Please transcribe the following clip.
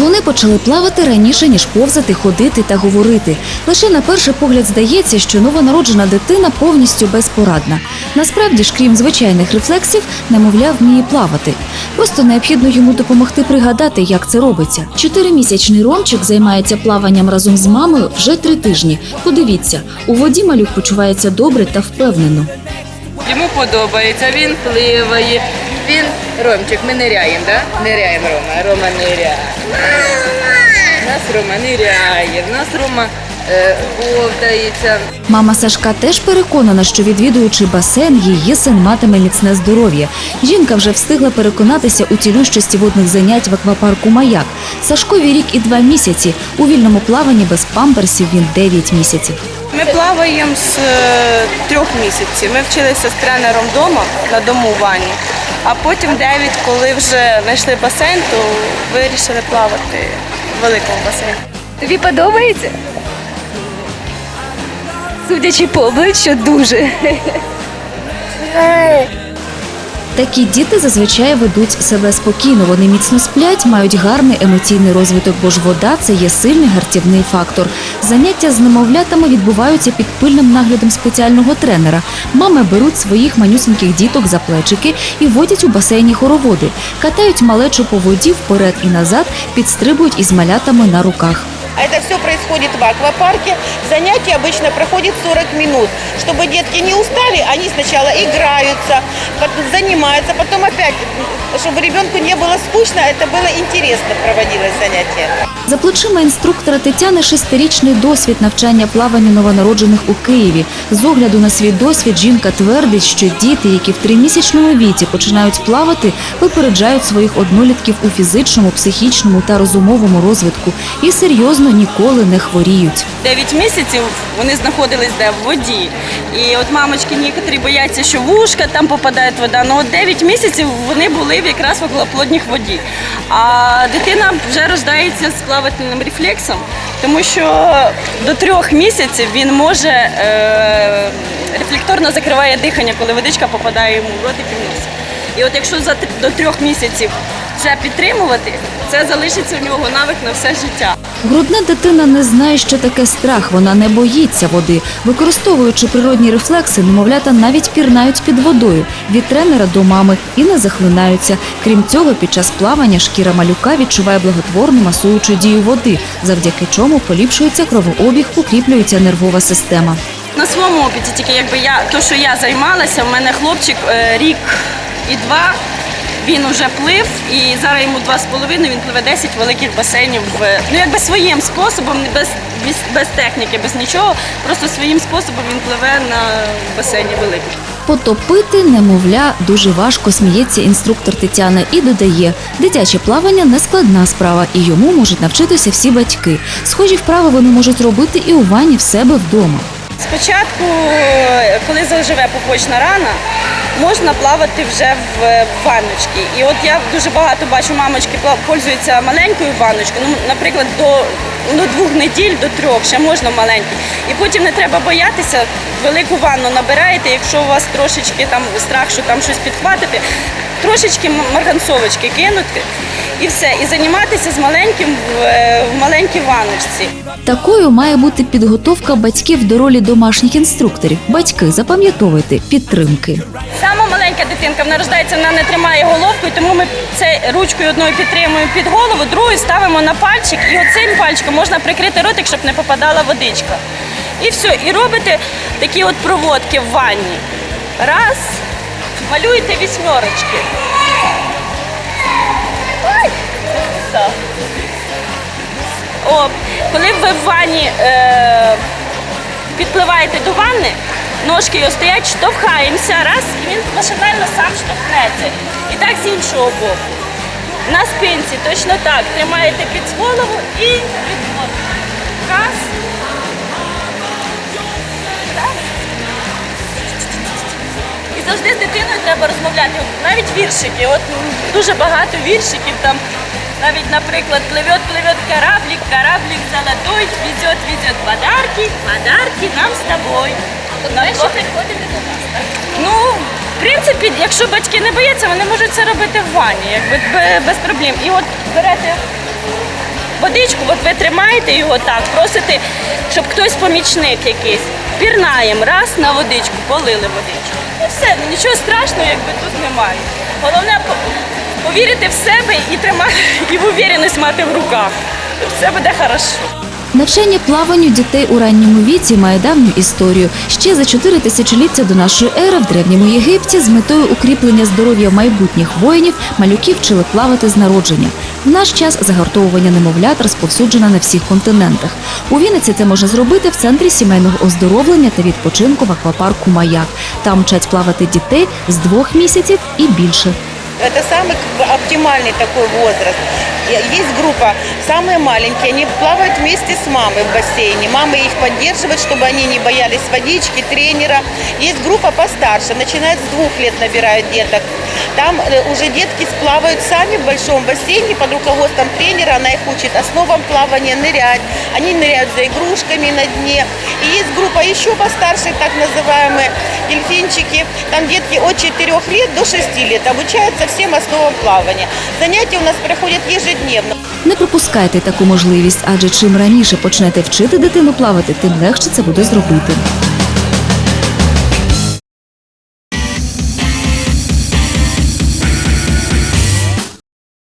Вони почали плавати раніше, ніж повзати, ходити та говорити. Лише на перший погляд здається, що новонароджена дитина повністю безпорадна. Насправді ж, крім звичайних рефлексів, немовля вміє плавати. Просто необхідно йому допомогти пригадати, як це робиться. Чотиримісячний Ромчик займається плаванням разом з мамою вже три тижні. Подивіться, у воді малюк почувається добре та впевнено. Йому подобається, він пливає. Він Ромчик, ми ниряємо, да? Ниряємо Рома. Рома ниряє. Нас Рома ниряє, в нас Рома е. Мама Сашка теж переконана, що відвідуючи басейн, її син матиме міцне здоров'я. Жінка вже встигла переконатися у цілющості водних занять в аквапарку Маяк. Сашкові рік і два місяці. У вільному плаванні без памперсів він 9 місяців. Ми плаваємо з е, трьох місяців. Ми вчилися з тренером вдома на дому в ванні. А потім 9, коли вже знайшли басейн, то вирішили плавати в великому басейні. Тобі подобається? Судячи по обличчю, дуже. Такі діти зазвичай ведуть себе спокійно. Вони міцно сплять, мають гарний емоційний розвиток, бо ж вода це є сильний гартівний фактор. Заняття з немовлятами відбуваються під пильним наглядом спеціального тренера. Мами беруть своїх манюсеньких діток за плечики і водять у басейні хороводи, катають малечу по воді вперед і назад, підстрибують із малятами на руках. А Это все происходит в аквапарке. Занятия обычно проходят 40 минут. Чтобы детки не устали, они сначала играются, потом занимаются, потом опять, чтобы ребенку не было скучно, это было интересно проводилось занятие. За плечима інструктора Тетяни шестирічний досвід навчання плаванню новонароджених у Києві. З огляду на свій досвід жінка твердить, що діти, які в тримісячному віці починають плавати, випереджають своїх однолітків у фізичному, психічному та розумовому розвитку і серйозно ніколи не хворіють. 9 місяців вони знаходились де в воді. І от мамочки некоторі бояться, що в там попадає вода. Ну от 9 місяців вони були якраз в околоплодніх воді. А дитина вже рождається з плавательним рефлексом, тому що до трьох місяців він може е, рефлекторно закриває дихання, коли водичка попадає йому в ротик і в ніс. І от якщо за до трьох місяців це підтримувати, це залишиться в нього навик на все життя. Грудна дитина не знає, що таке страх. Вона не боїться води. Використовуючи природні рефлекси, немовлята навіть пірнають під водою від тренера до мами і не захлинаються. Крім цього, під час плавання шкіра малюка відчуває благотворну масуючу дію води, завдяки чому поліпшується кровообіг, укріплюється нервова система. На своєму опиті, тільки якби я то, що я займалася, в мене хлопчик е, рік і два. Він уже плив, і зараз йому два з половиною, він пливе 10 великих басейнів. в- Ну якби своїм способом, не без, без, без техніки, без нічого. Просто своїм способом він пливе на басейні великих. Потопити немовля дуже важко, сміється інструктор Тетяна і додає, дитяче плавання не складна справа, і йому можуть навчитися всі батьки. Схожі вправи вони можуть робити і у ванні в себе вдома. Спочатку, коли заживе пупочна рана, можна плавати вже в в ванночці. І от я дуже багато бачу, мамочки пользуються маленькою ванночкою. Ну, наприклад, до ну, двох неділь, до трьох, ще можна маленький. І потім не треба боятися, велику ванну набираєте, якщо у вас трошечки там страх, що там щось підхватити, трошечки марганцовочки кинути і все. І займатися з маленьким в, е, в маленькій ванночці. Такою має бути підготовка батьків до ролі домашніх інструкторів. Батьки, запам'ятовуйте підтримки. Маленька дитинка, вона рождається, вона не тримає головку, і тому ми це ручкою одною підтримуємо під голову, другою ставимо на пальчик, і оцим пальчиком можна прикрити ротик, щоб не попадала водичка. І все, і робите такі от проводки в ванні. Раз, малюєте вісьмерочки. О, коли ви в ванні е, підпливаєте до ванни, ножки його стоять, штовхаємося, раз, і він машинально сам штовхнеться. І так з іншого боку. На спинці точно так. Тримаєте під голову і відвод. Раз. Раз. І завжди з дитиною треба розмовляти. Навіть віршики. От дуже багато віршиків там. Навіть, наприклад, пливет, пливет кораблик, кораблик золотой, везет, везет подарки, подарки нам з тобою. Тобто ще приходите до нас, так? Ну, в принципі, якщо батьки не бояться, вони можуть це робити в ванні, якби без проблем. І от берете водичку, от ви тримаєте його так, просите, щоб хтось помічник якийсь. Пірнаємо, раз на водичку, полили водичку. І все, нічого страшного, якби тут немає. Головне повірити в себе і тримати, і впевненість мати в руках. Все буде хорошо. Навчання плаванню дітей у ранньому віці має давню історію. Ще за чотири тисячоліття до нашої ери в древньому Єгипті з метою укріплення здоров'я майбутніх воїнів малюків вчили плавати з народження. В наш час загартовування немовлят розповсюджено на всіх континентах. У Вінниці це можна зробити в центрі сімейного оздоровлення та відпочинку в аквапарку Маяк. Там вчать плавати дітей з двох місяців і більше. Это самый как бы, оптимальный такой возраст. Есть группа, самые маленькие, они плавают вместе с мамой в бассейне. Мама их поддерживает, чтобы они не боялись водички, тренера. Есть группа постарше, начинает с двух лет набирают деток. Там э, уже детки сплавают сами в большом бассейне под руководством тренера. Она их учит основам плавания, нырять. Они ныряют за игрушками на дне. И есть группа еще постарше, так называемые дельфинчики. Там детки от 4 лет до 6 лет обучаются всем основам плавания. Занятия у нас проходят ежедневно. Не пропускайте таку можливість, адже чим раніше почнете вчити дитину плавати, тим легше це буде зробити.